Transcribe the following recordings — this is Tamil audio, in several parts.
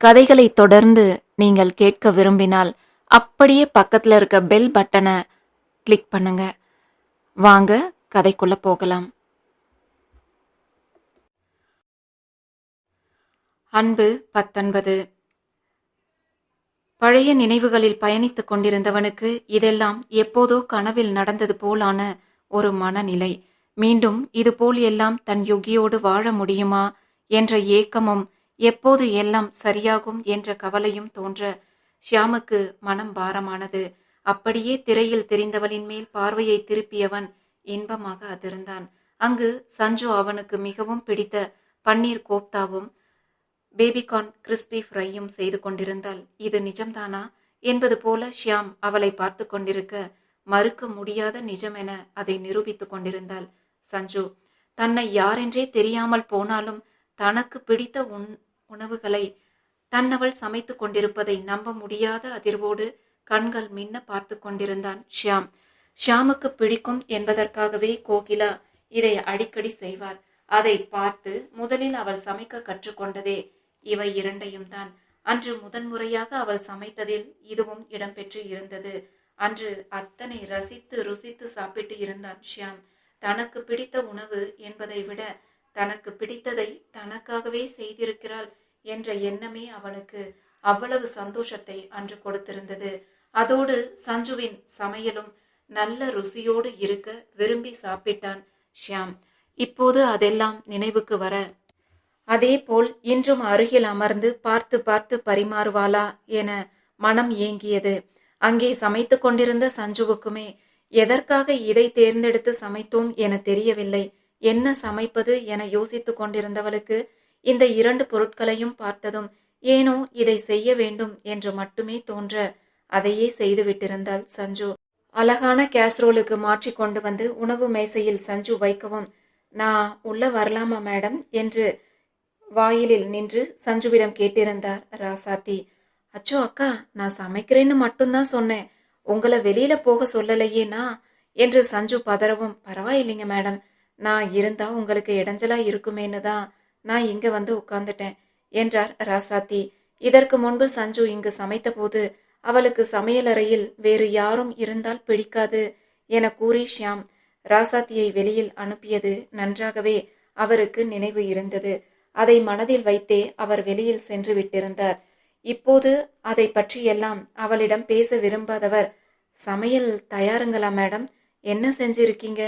கதைகளை தொடர்ந்து நீங்கள் கேட்க விரும்பினால் அப்படியே பக்கத்தில் இருக்க பெல் பட்டனை கிளிக் பண்ணுங்க. வாங்க கதைக்குள்ள போகலாம். அன்பு பத்தொன்பது. பழைய நினைவுகளில் பயணித்துக் கொண்டிருந்தவனுக்கு இதெல்லாம் எப்போதோ கனவில் நடந்தது போலான ஒரு மனநிலை. மீண்டும் இதுபோல் எல்லாம் தன் யுகியோடு வாழ முடியுமா என்ற ஏக்கமும் எப்போது எல்லாம் சரியாகும் என்ற கவலையும் தோன்ற ஷியாமுக்கு மனம் பாரமானது. அப்படியே திரையில் தெரிந்தவளின் மேல் பார்வையை திருப்பியவன் இன்பமாக அதிர்ந்தான். அங்கு சஞ்சு அவனுக்கு மிகவும் பிடித்த பன்னீர் கோப்தாவும் பேபிகார்ன் கிறிஸ்பி ஃப்ரையும் செய்து கொண்டிருந்தால் இது நிஜம்தானா? என்பது போல ஷியாம் அவளை பார்த்து கொண்டிருக்க மறுக்க முடியாத நிஜமென அதை நிரூபித்துக் கொண்டிருந்தாள் சஞ்சு. தன்னை யாரென்றே தெரியாமல் போனாலும் தனக்கு பிடித்த உண் உணவுகளை தன்னவள் சமைத்துக் கொண்டிருப்பதை நம்ப முடியாத அதிர்வோடு கண்கள் மின்ன பார்த்து கொண்டிருந்தான் ஷியாம். ஷியாமுக்கு பிடிக்கும் என்பதற்காகவே கோகிலா இதை அடிக்கடி செய்வார். அதை பார்த்து முதலில் அவள் சமைக்க கற்றுக்கொண்டதே இவை இரண்டையும் தான். அன்று முதன்முறையாக அவள் சமைத்ததில் இதுவும் இடம்பெற்று இருந்தது. அன்று அத்தனை ரசித்து ருசித்து சாப்பிட்டு இருந்தான் ஷியாம். தனக்கு பிடித்த உணவு என்பதை விட தனக்கு பிடித்ததை தனக்காகவே செய்திருக்கிறாள் என்ற எண்ணமே அவனுக்கு அவ்வளவு சந்தோஷத்தை அன்று கொடுத்திருந்தது. அதோடு சஞ்சுவின் சமையலும் நல்ல ருசியோடு இருக்க விரும்பி சாப்பிட்டான் ஷியாம். இப்போது அதெல்லாம் நினைவுக்கு வர. அதேபோல் இன்றும் அருகில் அமர்ந்து பார்த்து பார்த்து பரிமாறுவாளா என மனம் ஏங்கியது. அங்கே சமைத்து கொண்டிருந்த சஞ்சுவுக்குமே எதற்காக இதை தேர்ந்தெடுத்து சமைத்தோம் என தெரியவில்லை. என்ன சமைப்பது என யோசித்துக் கொண்டிருந்தவளுக்கு இந்த இரண்டு பொருட்களையும் பார்த்ததும் ஏனோ இதை செய்ய வேண்டும் என்று மட்டுமே தோன்ற அதையே செய்து விட்டிருந்தாள் சஞ்சு. அழகான கேஸ்ரோலுக்கு மாற்றி கொண்டு வந்து உணவு மேசையில் சஞ்சு வைக்கவும் நான் உள்ள வரலாமா மேடம்? என்று வாயிலில் நின்று சஞ்சுவிடம் கேட்டிருந்தார் ராசாத்தி. அச்சோ அக்கா நான் சமைக்கிறேன்னு மட்டும்தான் சொன்னேன். உங்களை வெளியில போக சொல்லலையேனா என்று சஞ்சு பதறவும் பரவாயில்லைங்க மேடம். நான் இருந்தா உங்களுக்கு இடைஞ்சலா இருக்குமேன்னு தான் நான் இங்க வந்து உட்கார்ந்துட்டேன் என்றார் ராசாத்தி. இதற்கு முன்பு சஞ்சு இங்கு சமைத்தபோது அவளுக்கு சமையலறையில் வேறு யாரும் இருந்தால் பிடிக்காது என கூறி ஷியாம் ராசாத்தியை வெளியில் அனுப்பியது நன்றாகவே அவருக்கு நினைவு இருந்தது. அதை மனதில் வைத்தே அவர் வெளியில் சென்று விட்டிருந்தார். இப்போது அதை பற்றியெல்லாம் அவளிடம் பேச விரும்பாதவர் சமையல் தயாருங்களா மேடம்? என்ன செஞ்சிருக்கீங்க?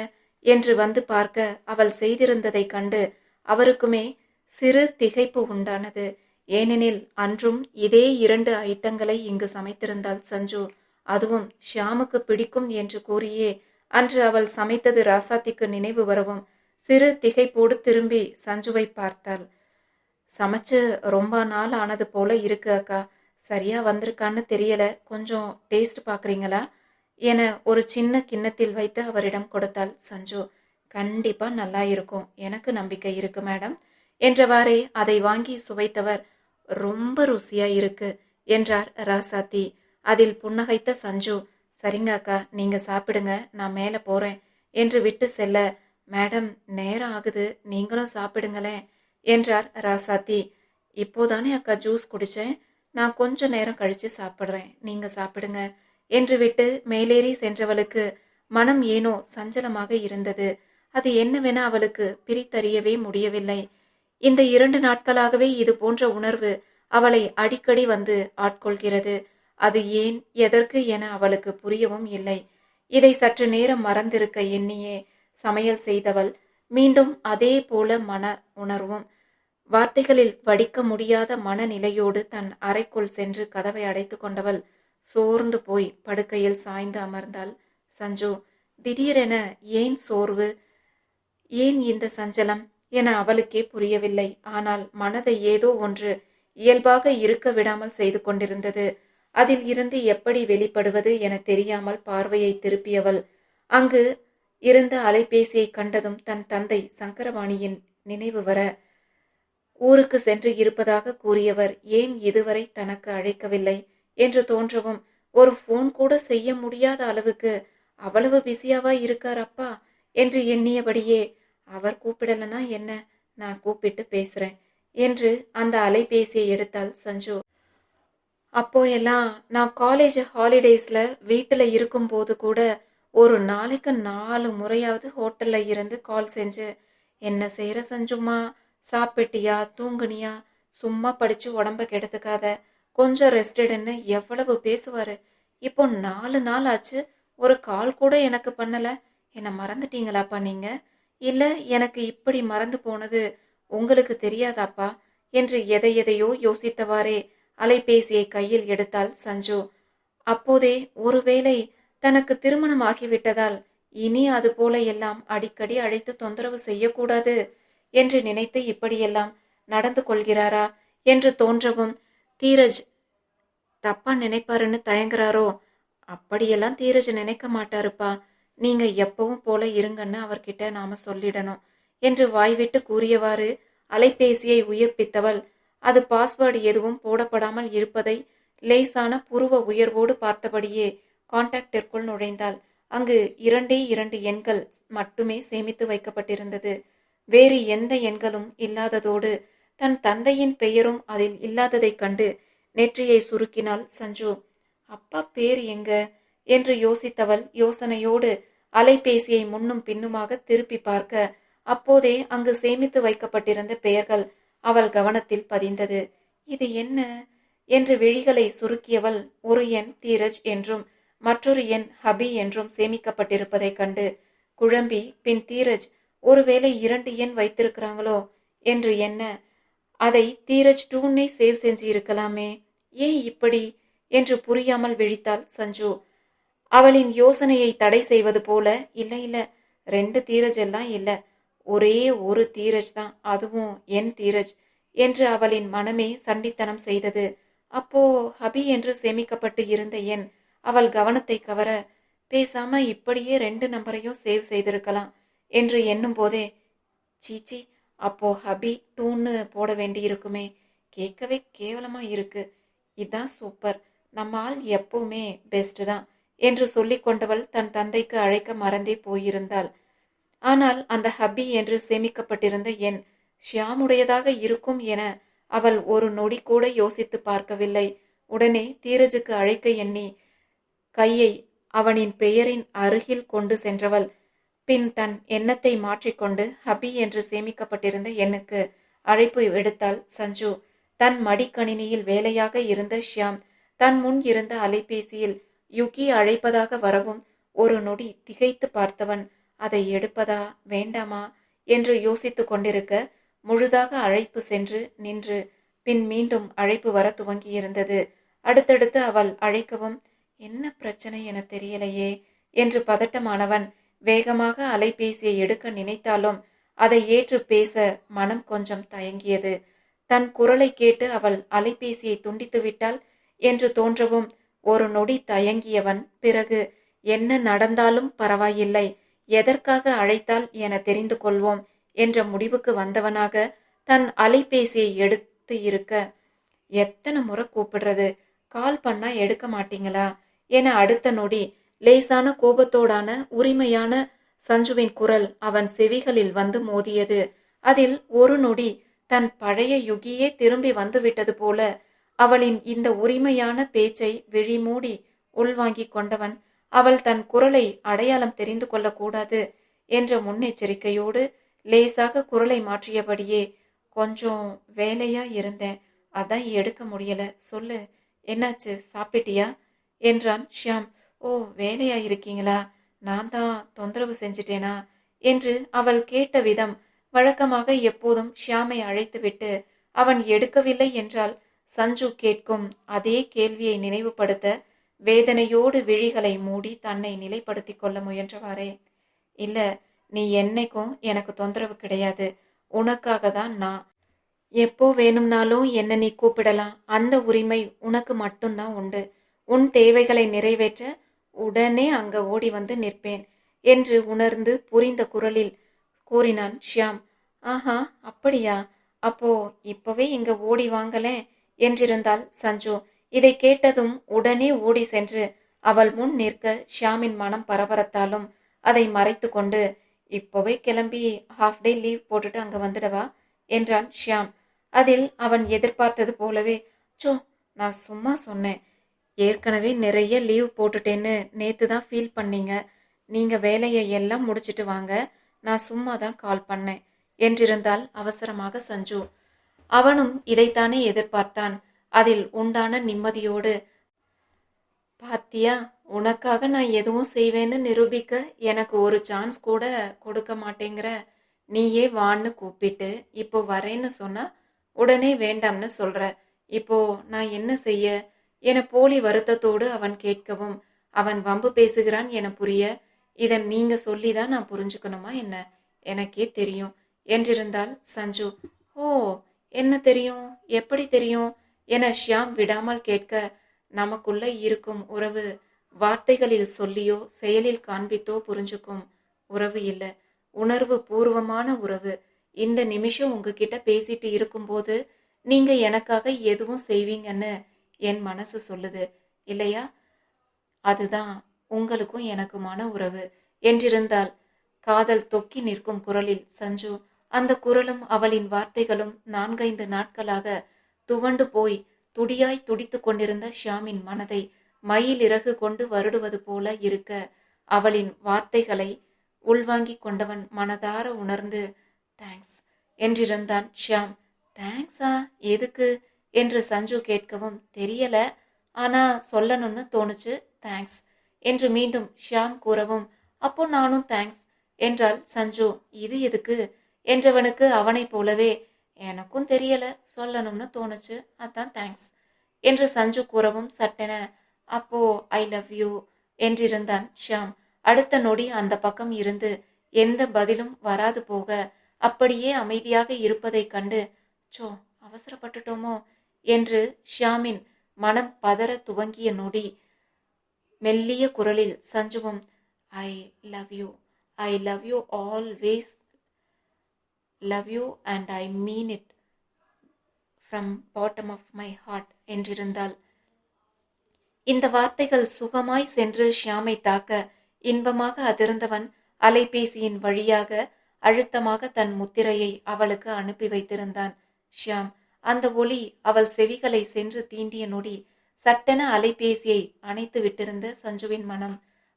என்று வந்து பார்க்க அவள் செய்திருந்ததை கண்டு அவருக்குமே சிறு திகைப்பு உண்டானது. ஏனெனில் அன்றும் இதே இரண்டு ஐட்டங்களை இங்கு சமைத்திருந்தாள் சஞ்சு. அதுவும் ஷியாமுக்கு பிடிக்கும் என்று கூறியே அன்று அவள் சமைத்தது ராசாத்திக்கு நினைவு வரவும் சிறு திகைப்போடு திரும்பி சஞ்சுவை பார்த்தாள். சமைச்சு ரொம்ப நாள் ஆனது போல இருக்கு அக்கா. சரியா வந்திருக்கான்னு தெரியல. கொஞ்சம் டேஸ்ட் பார்க்குறீங்களா என ஒரு சின்ன கிண்ணத்தில் வைத்து அவரிடம் கொடுத்தாள் சஞ்சு கண்டிப்பா நல்லா இருக்கும். எனக்கு நம்பிக்கை இருக்கு மேடம் என்றவாறே அதை வாங்கி சுவைத்தவர் ரொம்ப ருசியா இருக்கு என்றார் ராசாத்தி. அதில் புன்னகைத்த சஞ்சு சரிங்க அக்கா நீங்க சாப்பிடுங்க நான் மேலே போறேன் என்று விட்டு செல்ல மேடம் நேரம் ஆகுது நீங்களும் சாப்பிடுங்களேன் என்றார் ராசாத்தி. இப்போதானே அக்கா ஜூஸ் குடிச்சேன். நான் கொஞ்ச நேரம் கழிச்சு சாப்பிட்றேன். நீங்க சாப்பிடுங்க என்று விட்டு மேலேறி சென்றவளுக்கு மனம் ஏனோ சஞ்சலமாக இருந்தது. அது என்னவென அவளுக்கு பிரித்தறியவே முடியவில்லை. இந்த இரண்டு நாட்களாகவே இது போன்ற உணர்வு அவளை அடிக்கடி வந்து ஆட்கொள்கிறது. அது ஏன் எதற்கு என அவளுக்கு புரியவும் இல்லை. இதை சற்று நேரம் மறந்திருக்க எண்ணியே சமையல் செய்தவள். மீண்டும் அதே போல மன உணர்வும். வார்த்தைகளில் வடிக்க முடியாத மனநிலையோடு தன் அறைக்குள் சென்று கதவை அடைத்து கொண்டவள். சோர்ந்து போய் படுக்கையில் சாய்ந்து அமர்ந்தாள். சஞ்சு திடீரென ஏன் சோர்வு? ஏன் இந்த சஞ்சலம்? என அவளுக்கே புரியவில்லை. ஆனால் மனதை ஏதோ ஒன்று இயல்பாக இருக்க விடாமல் செய்து கொண்டிருந்தது. அதில் இருந்து எப்படி வெளிப்படுவது என தெரியாமல் பார்வையை திருப்பியவள். அங்கு இருந்த அலைபேசியை கண்டதும் தன் தந்தை சங்கரவாணியின் நினைவு வர ஊருக்கு சென்று இருப்பதாக கூறியவர் ஏன் இதுவரை தனக்கு அழைக்கவில்லை? என்று தோன்றவும் ஒரு ஃபோன் கூட செய்ய முடியாத அளவுக்கு அவ்வளவு பிஸியாவா இருக்கார் அப்பா? என்று எண்ணியபடியே அவர் கூப்பிடலனா என்ன? நான் கூப்பிட்டு பேசுறேன் என்று அந்த அலைபேசியை எடுத்தாள் சஞ்சு. அப்போ எல்லாம் நான் காலேஜ் ஹாலிடேஸில் வீட்டில் இருக்கும்போது கூட ஒரு நாளைக்கு நாலு முறையாவது ஹோட்டலில் இருந்து கால் செஞ்சு என்ன செய்கிற சஞ்சுமா? சாப்பிட்டியா? தூங்குனியா? சும்மா படித்து உடம்ப கெடுத்துக்காத. கொஞ்சம் ரெஸ்டடுன்னு எவ்வளவு பேசுவாரு? இப்போ நாலு நாள் ஆச்சு. ஒரு கால் கூட எனக்கு பண்ணல. என்னை மறந்துட்டீங்களாப்பா நீங்க? இல்ல எனக்கு இப்படி மறந்து போனது உங்களுக்கு தெரியாதாப்பா? என்று எதை எதையோ யோசித்தவாறே அலைபேசியை கையில் எடுத்தாள் சஞ்சு. அப்போதே ஒருவேளை தனக்கு திருமணம் ஆகிவிட்டதால் இனி அது போல எல்லாம் அடிக்கடி அழைத்து தொந்தரவு செய்யக்கூடாது என்று நினைத்து இப்படியெல்லாம் நடந்து கொள்கிறாரா? என்று தோன்றவும் தீரஜ் தப்பா நினைப்பாருன்னு தயங்குறாரோ? அப்படியெல்லாம் தீரஜ் நினைக்க மாட்டாருப்பா. நீங்க எப்பவும் போல இருங்கன்னு அவர்கிட்ட நாம சொல்லிடணும் என்று வாய்விட்டு கூறியவாறு அலைபேசியை உயிர்ப்பித்தவள். அது பாஸ்வேர்டு எதுவும் போடப்படாமல் இருப்பதை லேசான புருவ உயர்வோடு பார்த்தபடியே கான்டாக்டிற்குள் நுழைந்தாள். அங்கு இரண்டே இரண்டு எண்கள் மட்டுமே சேமித்து வைக்கப்பட்டிருந்தது. வேறு எந்த எண்களும் இல்லாததோடு தன் தந்தையின் பெயரும் அதில் இல்லாததைக் கண்டு நெற்றியை சுருக்கினாள் சஞ்சு. அப்பா பேர் எங்க என்று யோசித்தவள் யோசனையோடு அலைபேசியை முன்னும் பின்னுமாக திருப்பி பார்க்க அப்போதே அங்கு சேமித்து வைக்கப்பட்டிருந்த பெயர்கள் அவள் கவனத்தில் பதிந்தது. இது என்ன என்று விழிகளை சுருக்கியவள் ஒரு எண் தீரஜ் என்றும் மற்றொரு எண் ஹபி என்றும் சேமிக்கப்பட்டிருப்பதைக் கண்டு குழம்பி பின் தீரஜ் ஒருவேளை இரண்டு எண் வைத்திருக்கிறாங்களோ என்று என்ன? அதை தீரஜ் டூன்னே சேவ் செஞ்சு இருக்கலாமே ஏன் இப்படி? என்று புரியாமல் விழித்தாள் சஞ்சு. அவளின் யோசனையை தடை செய்வது போல இல்லை இல்லை ரெண்டு தீரஜ் எல்லாம் இல்லை. ஒரே ஒரு தீரஜ் தான். அதுவும் என் தீரஜ் என்று அவளின் மனமே சண்டித்தனம் செய்தது. அப்போ ஹபி என்று சேமிக்கப்பட்டு இருந்த எண் அவள் கவனத்தை கவர பேசாம இப்படியே ரெண்டு நம்பரையும் சேவ் செய்திருக்கலாம் என்று எண்ணும் போதே சீச்சி அப்போ ஹபி டூன்னு போட வேண்டி இருக்குமே கேட்கவே கேவலமா இருக்கு. இதுதான் சூப்பர். நம்ம ஆள் எப்பவுமே பெஸ்ட் தான் என்று சொல்லி கொண்டவள் தன் தந்தைக்கு அழைக்க மறந்தே போயிருந்தாள். ஆனால் அந்த ஹபி என்று சேமிக்கப்பட்டிருந்த எண் ஷியாமுடையதாக இருக்கும் என அவள் ஒரு நொடி கூட யோசித்து பார்க்கவில்லை. உடனே தீரஜுக்கு அழைக்க எண்ணி கையை அவனின் பெயரின் அருகில் கொண்டு சென்றவள் பின் தன் எண்ணத்தை மாற்றிக்கொண்டு ஹபி என்று சேமிக்கப்பட்டிருந்த எண்ணுக்கு அழைப்பு எடுத்தாள் சஞ்சு. தன் மடிக்கணினியில் வேலையாக இருந்த ஷியாம் தன் முன் இருந்த அலைபேசியில் யுகி அழைப்பதாக வரவும் ஒரு நொடி திகைத்து பார்த்தவன் அதை எடுப்பதா வேண்டாமா? என்று யோசித்துக் கொண்டிருக்க முழுதாக அழைப்பு சென்று நின்று பின் மீண்டும் அழைப்பு வர துவங்கியிருந்தது. அடுத்தடுத்து அவள் அழைக்கவும் என்ன பிரச்சனை என தெரியலையே என்று பதட்டமானவன் வேகமாக அலைபேசியை எடுக்க நினைத்தாலும் அதை ஏற்று பேச மனம் கொஞ்சம் தயங்கியது. தன் குரலை கேட்டு அவள் அலைபேசியை துண்டித்து விட்டாள் என்று தோன்றவும் ஒரு நொடி தயங்கியவன். பிறகு என்ன நடந்தாலும் பரவாயில்லை. எதற்காக அழைத்தால் என தெரிந்து கொள்வோம் என்ற முடிவுக்கு வந்தவனாக தன் அலைபேசியை எடுத்து இருக்க எத்தனை முறை கூப்பிடுறது? கால் பண்ணா எடுக்க மாட்டீங்களா? என அடுத்த நொடி லேசான கோபத்தோடான உரிமையான சஞ்சுவின் குரல் அவன் செவிகளில் வந்து மோதியது. அதில் ஒரு நொடி தன் பழைய யுகியே திரும்பி வந்துவிட்டது போல அவளின் இந்த உரிமையான பேச்சை விழிமூடி உள்வாங்கிக் கொண்டவன் அவள் தன் குரலை அடையாளம் தெரிந்து கொள்ளக்கூடாது என்ற முன்னெச்சரிக்கையோடு லேசாக குரலை மாற்றியபடியே கொஞ்சம் வேலையா இருந்தேன் அதான் எடுக்க முடியல சொல்லு என்னாச்சு சாப்பிட்டியா? என்றான் ஷியாம். ஓ வேலையா இருக்கீங்களா நான் தான் தொந்தரவு செஞ்சிட்டேனா? என்று அவள் கேட்ட விதம் வழக்கமாக எப்போதும் ஷியாமை அழைத்துவிட்டு அவன் எடுக்கவில்லை என்றால் சஞ்சு கேட்கும் அதே கேள்வியை நினைவுபடுத்த வேதனையோடு விழிகளை மூடி தன்னை நிலைப்படுத்தி கொள்ள முயன்றவாறே. இல்ல நீ என்னைக்கும் எனக்கு தொந்தரவு கிடையாது. உனக்காக தான் நான். எப்போ வேணும்னாலும் என்ன நீ கூப்பிடலாம். அந்த உரிமை உனக்கு மட்டும்தான் உண்டு. உன் தேவைகளை நிறைவேற்ற உடனே அங்க ஓடி வந்து நிற்பேன் என்று உணர்ந்து புரிந்த குரலில் கூறினான் ஷியாம் ஆஹா அப்படியா? அப்போ இப்பவே இங்க ஓடி வாங்கலே என்றிருந்தாள் சஞ்சு. இதை கேட்டதும் உடனே ஓடி சென்று அவள் முன் நிற்க ஷியாமின் மனம் பரபரத்தாலும் அதை மறைத்து கொண்டு இப்போவே கிளம்பி ஹாஃப் டே லீவ் போட்டுட்டு அங்க வந்துடவா? என்றான் ஷியாம். அதில் அவன் எதிர்பார்த்தது போலவே சோ நான் சும்மா சொன்னேன். ஏற்கனவே நிறைய லீவ் போட்டுட்டேன்னு நேற்று தான் ஃபீல் பண்ணீங்க. நீங்கள் வேலையை எல்லாம் முடிச்சிட்டு வாங்க. நான் சும்மா தான் கால் பண்ணேன். என்றிருந்தால் அவசரமாக சஞ்சு. அவனும் இதைத்தானே எதிர்பார்த்தான். அதில் உண்டான நிம்மதியோடு பாத்தியா உனக்காக நான் எதுவும் செய்வேன்னு நிரூபிக்க எனக்கு ஒரு சான்ஸ் கூட கொடுக்க மாட்டேங்கிற. நீயே வான்னு கூப்பிட்டு இப்போ வரேன்னு சொன்னா உடனே வேண்டாம்னு சொல்ற. இப்போ நான் என்ன செய்ய? என போலி வருத்தத்தோடு அவன் கேட்கவும் அவன் வம்பு பேசுகிறான் என புரிய இதை நீங்க சொல்லிதான் நான் புரிஞ்சுக்கணுமா என்ன? எனக்கே தெரியும். என்றிருந்தால் சஞ்சு. ஓ என்ன தெரியும்? எப்படி தெரியும்? என ஷியாம் விடாமல் கேட்க நமக்குள்ள இருக்கும் உறவு வார்த்தைகளில் சொல்லியோ செயலில் காண்பித்தோ புரிஞ்சுக்கும் உறவு இல்லை. உணர்வு பூர்வமான உறவு. இந்த நிமிஷம் உங்ககிட்ட பேசிட்டு இருக்கும்போது நீங்க எனக்காக எதுவும் செய்வீங்கன்னு என் மனசு சொல்லுது இல்லையா? அதுதான் உங்களுக்கும் எனக்குமான உறவு. என்றிருந்தால் காதல் தொக்கி நிற்கும் குரலில் சஞ்சு அந்த குரலும் அவளின் வார்த்தைகளும் நான்கைந்து நாட்களாக துவண்டு போய் துடியாய் துடித்து கொண்டிருந்த ஷியாமின் மனதை மயில் இறகு கொண்டு வருடுவது போல இருக்க அவளின் வார்த்தைகளை உள்வாங்கிக் கொண்டவன் மனதார உணர்ந்து தேங்க்ஸ் என்றிருந்தான் ஷியாம். தேங்க்ஸா எதுக்கு? என்று சஞ்சு கேட்கவும் தெரியல. ஆனா சொல்லணும்னு தோணுச்சு. தேங்க்ஸ். என்று மீண்டும் ஷியாம் கூறவும் அப்போ நானும் தேங்க்ஸ். என்றால் சஞ்சு. இது எதுக்கு? என்றவனுக்கு அவனைப் போலவே எனக்கும் தெரியல. சொல்லணும்னு தோணுச்சு. அதான் தேங்க்ஸ். என்று சஞ்சு கூறவும் சட்டென அப்போ ஐ லவ் யூ. என்றிருந்தான் ஷியாம். அடுத்த நொடி அந்த பக்கம் இருந்து எந்த பதிலும் வராது போக. அப்படியே அமைதியாக இருப்பதைக் கண்டு சோ அவசரப்பட்டுட்டோமோ. என்று ஷியாமின் மனம் பதற துவங்கிய நொடி மெல்லிய குரலில் சஞ்சுவும் I love you I love you always love you and I mean it from bottom of my heart என்றிருந்தாள். இந்த வார்த்தைகள் சுகமாய் சென்று ஷியாமை தாக்க இன்பமாக அதிர்ந்தவன் அலைபேசியின் வழியாக அழுத்தமாக தன் முத்திரையை அவளுக்கு அனுப்பி வைத்திருந்தான். ஷியாம் அந்த ஒளி அவள் செவிகளை சென்று தீண்டிய நொடி சட்டென அலைபேசியை அணைத்து விட்டிருந்த சஞ்சுவின் மனம்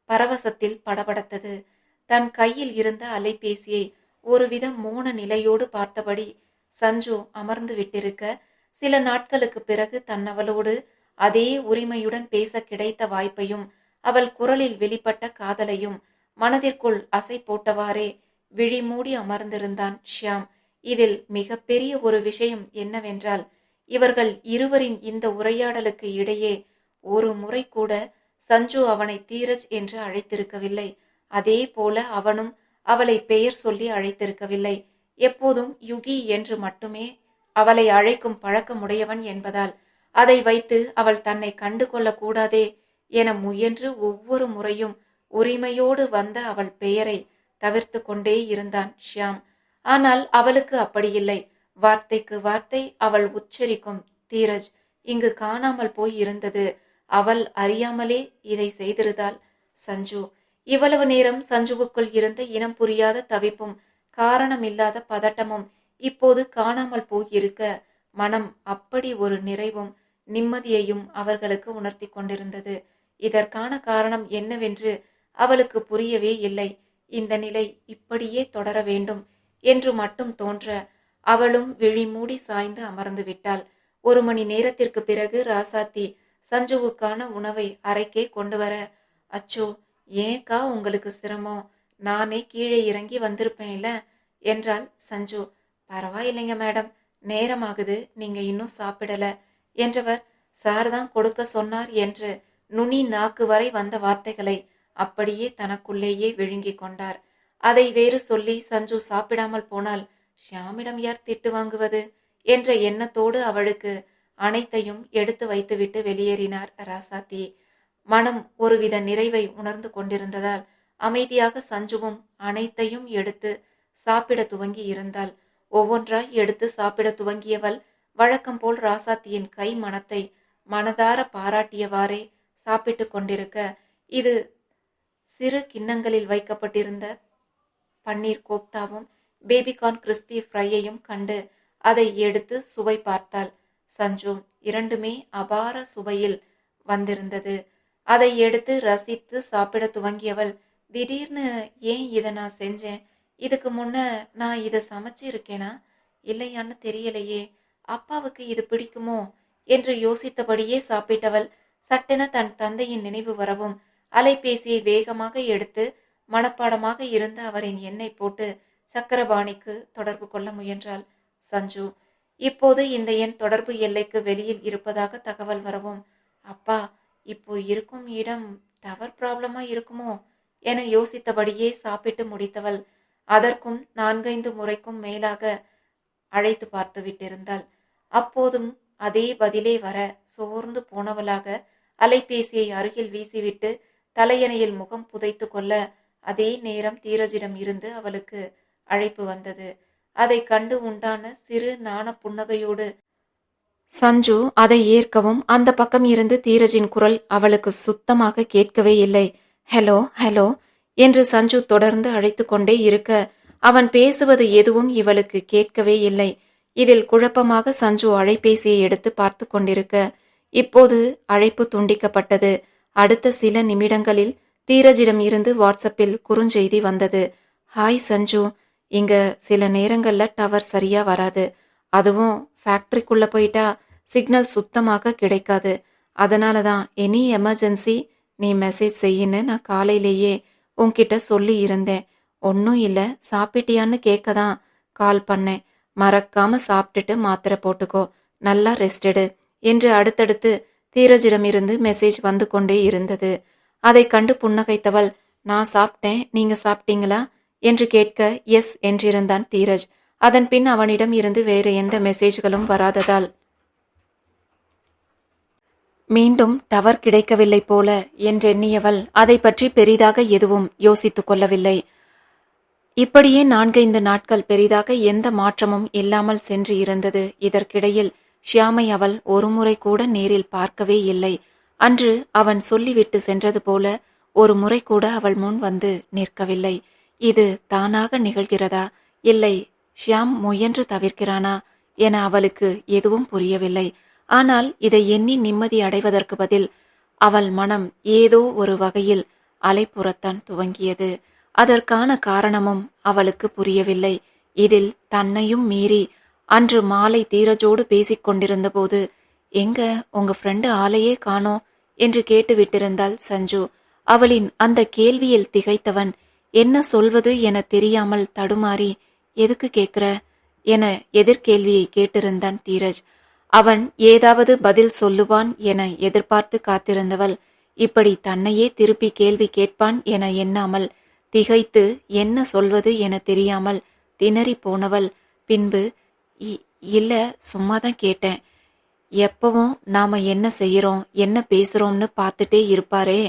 பரவசத்தில் படபடத்தது. தன் கையில் இருந்த அலைபேசியை ஒருவித மோன நிலையோடு பார்த்தபடி சஞ்சு அமர்ந்து விட்டிருக்க சில நாட்களுக்கு பிறகு தன்னவளோடு அதே உரிமையுடன் பேச கிடைத்த வாய்ப்பையும் அவள் குரலில் வெளிப்பட்ட காதலையும் மனதிற்குள் அசை போட்டவாறே விழிமூடி அமர்ந்திருந்தான் ஷியாம். இதில் மிகப்பெரிய ஒரு விஷயம் என்னவென்றால் இவர்கள் இருவரின் இந்த உரையாடலுக்கு இடையே ஒரு முறை கூட சஞ்சு அவனை தீரஜ் என்று அழைத்திருக்கவில்லை. அதே போல அவனும் அவளை பெயர் சொல்லி அழைத்திருக்கவில்லை. எப்போதும் யுகி என்று மட்டுமே அவளை அழைக்கும் பழக்கமுடையவன் என்பதால் அதை வைத்து அவள் தன்னை கண்டு கொள்ளக்கூடாதே என முயன்று ஒவ்வொரு முறையும் உரிமையோடு வந்த அவள் பெயரை தவிர்த்து கொண்டே இருந்தான் ஷியாம். ஆனால் அவளுக்கு அப்படியில்லை. வார்த்தைக்கு வார்த்தை அவள் உச்சரிக்கும். தீரஜ் இங்கு காணாமல் போய் இருந்தது. அவள் அறியாமலே இதை செய்திருந்தாள். சஞ்சு இவ்வளவு நேரம் சஞ்சுவுக்குள் இருந்த இனம் புரியாத தவிப்பும் காரணமில்லாத பதட்டமும் இப்போது காணாமல் போயிருக்க மனம் அப்படி ஒரு நிறைவும் நிம்மதியையும் அவர்களுக்கு உணர்த்தி கொண்டிருந்தது. இதற்கான காரணம் என்னவென்று அவளுக்கு புரியவே இல்லை. இந்த நிலை இப்படியே தொடர வேண்டும். என்று மட்டும் தோன்ற அவளும் விழி மூடி சாய்ந்து அமர்ந்து விட்டாள். ஒரு மணி நேரத்திற்கு பிறகு ராசாத்தி சஞ்சுவுக்கான உணவை அறைக்கே கொண்டு வர அச்சோ ஏன்க்கா உங்களுக்கு சிரமம்? நானே கீழே இறங்கி வந்திருப்பேன்ல? என்றாள் சஞ்சு. பரவாயில்லைங்க மேடம் நேரமாகுது நீங்க இன்னும் சாப்பிடல என்றவர் சார் தான் கொடுக்க சொன்னார் என்று நுனி நாக்கு வரை வந்த வார்த்தைகளை அப்படியே தனக்குள்ளேயே விழுங்கிக் கொண்டார். அதை வேறு சொல்லி சஞ்சு சாப்பிடாமல் போனால் ஷியாமிடம் யார் திட்டு வாங்குவது? என்ற எண்ணத்தோடு அவளுக்கு அனைத்தையும் எடுத்து வைத்துவிட்டு வெளியேறினார் ராசாத்தி. மனம் ஒருவித நிறைவை உணர்ந்து கொண்டிருந்ததால் அமைதியாக சஞ்சுவும் அனைத்தையும் எடுத்து சாப்பிட துவங்கி இருந்தாள். ஒவ்வொன்றாய் எடுத்து சாப்பிட துவங்கியவள் வழக்கம் போல் ராசாத்தியின் கை மனத்தை மனதார பாராட்டியவாறே சாப்பிட்டு கொண்டிருக்க இது சிறு கிண்ணங்களில் வைக்கப்பட்டிருந்த பன்னீர் கோப்தாவும் பேபிகார்ன் கிறிஸ்பி ஃப்ரையையும் கண்டு அதை எடுத்து சுவை பார்த்தாள். சஞ்சு இரண்டுமே அபார சுவையில் வந்திருந்தது. அதை எடுத்து ரசித்து சாப்பிட துவங்கியவள் திடீர்னு ஏன் இதை நான் செஞ்சேன்? இதுக்கு முன்ன நான் இதை சமைச்சிருக்கேனா? இல்லையான்னு தெரியலையே. அப்பாவுக்கு இது பிடிக்குமோ? என்று யோசித்தபடியே சாப்பிட்டவள் சட்டென தன் தந்தையின் நினைவு வரவும் அலைபேசியை வேகமாக எடுத்து மனப்பாடமாக இருந்த அவரின் எண்ணை போட்டு சக்கரபாணிக்கு தொடர்பு கொள்ள முயன்றாள். சஞ்சு இப்போது இந்த எண் தொடர்பு எல்லைக்கு வெளியில் இருப்பதாக தகவல் வரவும் அப்பா இப்போ இருக்கும் இடம் டவர் ப்ராப்ளமா இருக்குமோ? என யோசித்தபடியே சாப்பிட்டு முடித்தவள். அதற்கும் நான்கைந்து முறைக்கும் மேலாக அழைத்து பார்த்து விட்டிருந்தாள். அப்போதும் அதே பதிலே வர சோர்ந்து போனவளாக அலைபேசியை அருகில் வீசிவிட்டு தலையணையில் முகம் புதைத்து கொள்ள அதே நேரம் தீரஜிடம் இருந்து அவளுக்கு அழைப்பு வந்தது. அதை கண்டு உண்டான சிறு நாண புன்னகையோடு சஞ்சு அதை ஏற்கவும். அந்த பக்கம் இருந்து தீரஜின் குரல் அவளுக்கு சுத்தமாக கேட்கவே இல்லை. ஹலோ ஹலோ என்று சஞ்சு தொடர்ந்து அழைத்து கொண்டே இருக்க அவன் பேசுவது எதுவும் இவளுக்கு கேட்கவே இல்லை. இதில் குழப்பமாக சஞ்சு அழைப்பேசியை எடுத்து பார்த்து கொண்டிருக்க இப்போது அழைப்பு துண்டிக்கப்பட்டது. அடுத்த சில நிமிடங்களில் தீரஜிடம் இருந்து வாட்ஸ்அப்பில் குறுஞ்செய்தி வந்தது. ஹாய் சஞ்சு. இங்க சில நேரங்கள்ல டவர் சரியா வராது. அதுவும் ஃபேக்டரிக்குள்ள போயிட்டா சிக்னல் சுத்தமாக கிடைக்காது. அதனால தான் எனி எமர்ஜென்சி நீ மெசேஜ் செய்யின்னு நான் காலையிலேயே உன்கிட்ட சொல்லி இருந்தேன். ஒன்றும் இல்லை சாப்பிட்டியான்னு கேட்க தான் கால் பண்ணேன். மறக்காம சாப்பிட்டுட்டு மாத்திரை போட்டுக்கோ. நல்லா ரெஸ்டடு என்று அடுத்தடுத்து தீரஜிடமிருந்து மெசேஜ் வந்து கொண்டே இருந்தது. அதை கண்டு புன்னகைத்தவள் நான் சாப்பிட்டேன் நீங்க சாப்பிட்டீங்களா என்று கேட்க எஸ் என்றிருந்தான் தீரஜ். அதன் பின் அவனிடம் இருந்து வேறு எந்த மெசேஜ்களும் வராததால். மீண்டும் டவர் கிடைக்கவில்லை போல என்றெண்ணியவள் அதை பற்றி பெரிதாக எதுவும் யோசித்துக் கொள்ளவில்லை. இப்படியே நான்கைந்து நாட்கள் பெரிதாக எந்த மாற்றமும் இல்லாமல் சென்று இருந்தது. இதற்கிடையில் ஷியாமை அவள் ஒருமுறை கூட நேரில் பார்க்கவே இல்லை. அன்று அவன் சொல்லிவிட்டு சென்றது போல ஒரு முறை கூட அவள் முன் வந்து நிற்கவில்லை. இது தானாக நிகழ்கிறதா? இல்லை. ஷியாம் முயன்று தவிர்க்கிறானா என அவளுக்கு எதுவும் புரியவில்லை. ஆனால் இதை எண்ணி நிம்மதி அடைவதற்கு பதில் அவள் மனம் ஏதோ ஒரு வகையில் அலைப்புறத்தான் துவங்கியது. அதற்கான காரணமும் அவளுக்கு புரியவில்லை. இதில் தன்னையும் மீறி அன்று மாலை தீரஜோடு பேசிக் கொண்டிருந்தபோது எங்க உங்க ஃப்ரெண்டு ஆளையே காணோம் என்று கேட்டு விட்டிருந்தாள் சஞ்சு. அவளின் அந்த கேள்வியில் திகைத்தவன் என்ன சொல்வது என தெரியாமல் தடுமாறி எதுக்கு கேட்கிற என எதிர்கேள்வியை கேட்டிருந்தான் தீரஜ். அவன் ஏதாவது பதில் சொல்லுவான் என எதிர்பார்த்து காத்திருந்தவள் இப்படி தன்னையே திருப்பி கேள்வி கேட்பான் என எண்ணாமல் திகைத்து என்ன சொல்வது என தெரியாமல் திணறி போனவள். பின்பு "இ- இல்ல சும்மா தான் கேட்டேன். எப்பவும் நாம என்ன செய்யறோம் என்ன பேசுறோம்னு பார்த்துட்டே இருப்பாரே.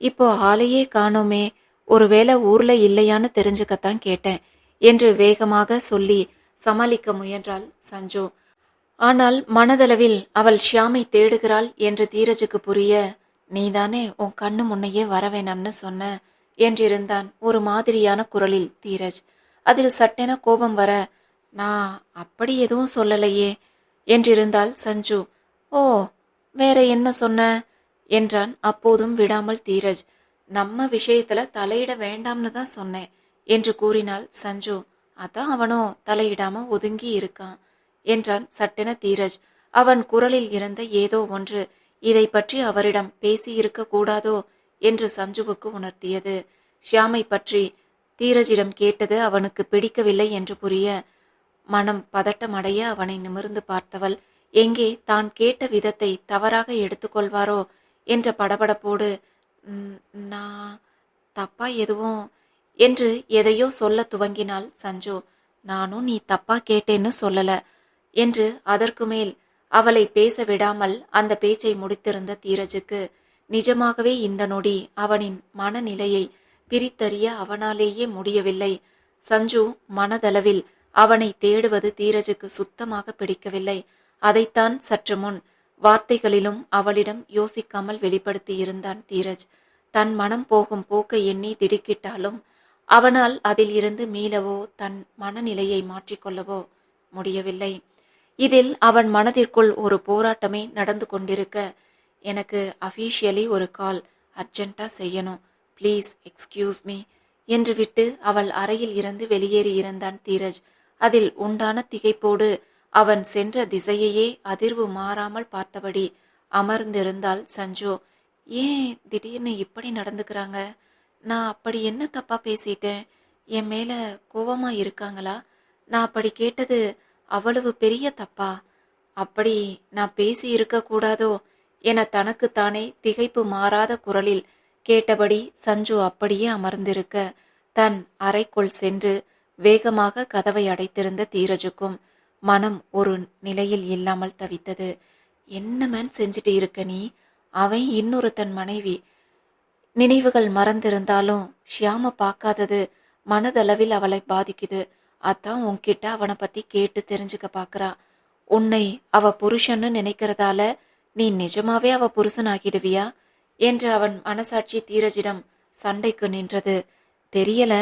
இப்போ ஆளையே காணோமே. ஒருவேளை ஊர்ல இல்லையான்னு தெரிஞ்சுக்கத்தான் கேட்டேன் என்று வேகமாக சொல்லி சமாளிக்க முயன்றாள் சஞ்சு. ஆனால் மனதளவில் அவள் ஷியாமை தேடுகிறாள் என்று தீரஜுக்கு புரிய நீதானே உன் கண்ணு முன்னையே வர வேணாம்னு சொன்ன என்றிருந்தான் ஒரு மாதிரியான குரலில் தீரஜ். அதில் சட்டென கோபம் வர நான் அப்படி எதுவும் சொல்லலையே. என்றிருந்தாள் சஞ்சு. ஓ வேற என்ன சொன்ன? என்றான். அப்போதும் விடாமல் தீரஜ் நம்ம விஷயத்துல தலையிட வேண்டாம்னு தான் சொன்னேன் என்று கூறினாள் சஞ்சு. அதான் அவனும் தலையிடாம ஒதுங்கி இருக்கான் என்றான் சட்டென தீரஜ். அவன் குரலில் இருந்த ஏதோ ஒன்று இதை பற்றி அவரிடம் பேசியிருக்க கூடாதோ? என்று சஞ்சுவுக்கு உணர்த்தியது. ஷியாமை பற்றி தீரஜிடம் கேட்டது அவனுக்கு பிடிக்கவில்லை என்று புரிய மனம் பதட்டமடைய அவனை நிமிர்ந்து பார்த்தவள் எங்கே தான் கேட்ட விதத்தை தவறாக எடுத்துக்கொள்வாரோ? என்ற படபடப்போடு நான் தப்பா எதுவும்? என்று எதையோ சொல்ல துவங்கினாள் சஞ்சு. நானும் நீ தப்பா கேட்டேன்னு சொல்லல என்று அதற்கு மேல் அவளை பேச விடாமல் அந்த பேச்சை முடித்திருந்த தீரஜுக்கு நிஜமாகவே இந்த நொடி அவனின் மனநிலையை பிரித்தறிய அவனாலேயே முடியவில்லை. சஞ்சு மனதளவில் அவனை தேடுவது தீரஜுக்கு சுத்தமாக பிடிக்கவில்லை. அதைத்தான் சற்று முன் வார்த்தைகளிலும் அவளிடம் யோசிக்காமல் வெளிப்படுத்தி இருந்தான் தீரஜ். தன் மனம் போகும் போக்கை எண்ணி திடுக்கிட்டாலும் அவனால் அதில் இருந்து மீளவோ தன் மனநிலையை மாற்றிக்கொள்ளவோ முடியவில்லை. இதில் அவன் மனதிற்குள் ஒரு போராட்டமே நடந்து கொண்டிருக்க எனக்கு அஃபீஷியலி ஒரு கால் அர்ஜென்ட்டா செய்யணும். ப்ளீஸ் எக்ஸ்கியூஸ் மீ என்று விட்டு அவள் அறையில் இருந்து வெளியேறி இருந்தான் தீரஜ். அதில் உண்டான திகைப்போடு அவன் சென்ற திசையையே அதிர்வு மாறாமல் பார்த்தபடி அமர்ந்திருந்தாள் சஞ்சு. ஏன் திடீர்னு இப்படி நடந்துக்கிறாங்க? நான் அப்படி என்ன தப்பா பேசிட்டேன்? என் மேல கோவமா இருக்காங்களா? நான் அப்படி கேட்டது அவ்வளவு பெரிய தப்பா? அப்படி நான் பேசி இருக்க கூடாதோ என தனக்குத்தானே திகைப்பு மாறாத குரலில் கேட்டபடி சஞ்சு அப்படியே அமர்ந்திருக்க தன் அறைக்குள் சென்று வேகமாக கதவை அடைத்திருந்த தீரஜுக்கும் மனம் ஒரு நிலையில் இல்லாமல் தவித்தது. என்ன மேன் செஞ்சுட்டு இருக்க நீ? அவன் இன்னொரு தன் மனைவி. நினைவுகள் மறந்திருந்தாலும் ஷியாம பார்க்காதது மனதளவில் அவளை பாதிக்குது. அதான் உன்கிட்ட அவனை பத்தி கேட்டு தெரிஞ்சுக்க பாக்குறா. உன்னை அவ புருஷன்னு நினைக்கிறதால நீ நிஜமாவே அவ புருஷன் ஆகிடுவியா என்று அவன் மனசாட்சி தீரஜிடம் சண்டைக்கு நின்றது. தெரியல.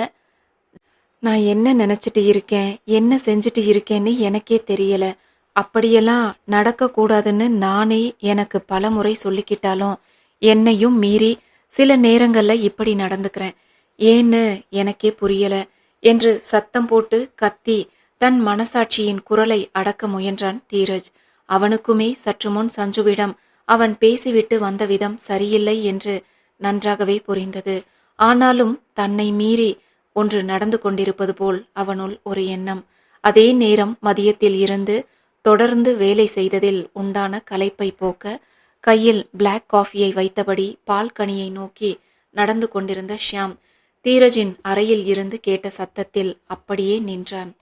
நான் என்ன நினச்சிட்டு இருக்கேன் என்ன செஞ்சுட்டு இருக்கேன்னு எனக்கே தெரியல. அப்படியெல்லாம் நடக்கக்கூடாதுன்னு நானே எனக்கு பலமுறை சொல்லிக்கிட்டாலும் என்னையும் மீறி சில நேரங்களில் இப்படி நடந்துக்கிறேன். ஏன்னு எனக்கே புரியல என்று சத்தம் போட்டு கத்தி தன் மனசாட்சியின் குரலை அடக்க முயன்றான் தீரஜ். அவனுக்குமே சற்று முன் சஞ்சுவிடம் அவன் பேசிவிட்டு வந்த விதம் சரியில்லை என்று நன்றாகவே புரிந்தது. ஆனாலும் தன்னை மீறி ஒன்று நடந்து கொண்டிருப்பது போல் அவனுள் ஒரு எண்ணம். அதே நேரம் மதியத்தில் இருந்து தொடர்ந்து வேலை செய்ததில் உண்டான கலைப்பை போக்க கையில் பிளாக் காஃபியை வைத்தபடி பால்கனியை நோக்கி நடந்து கொண்டிருந்த ஷியாம் தீரஜின் அறையில் இருந்து கேட்ட சத்தத்தில் அப்படியே நின்றான்.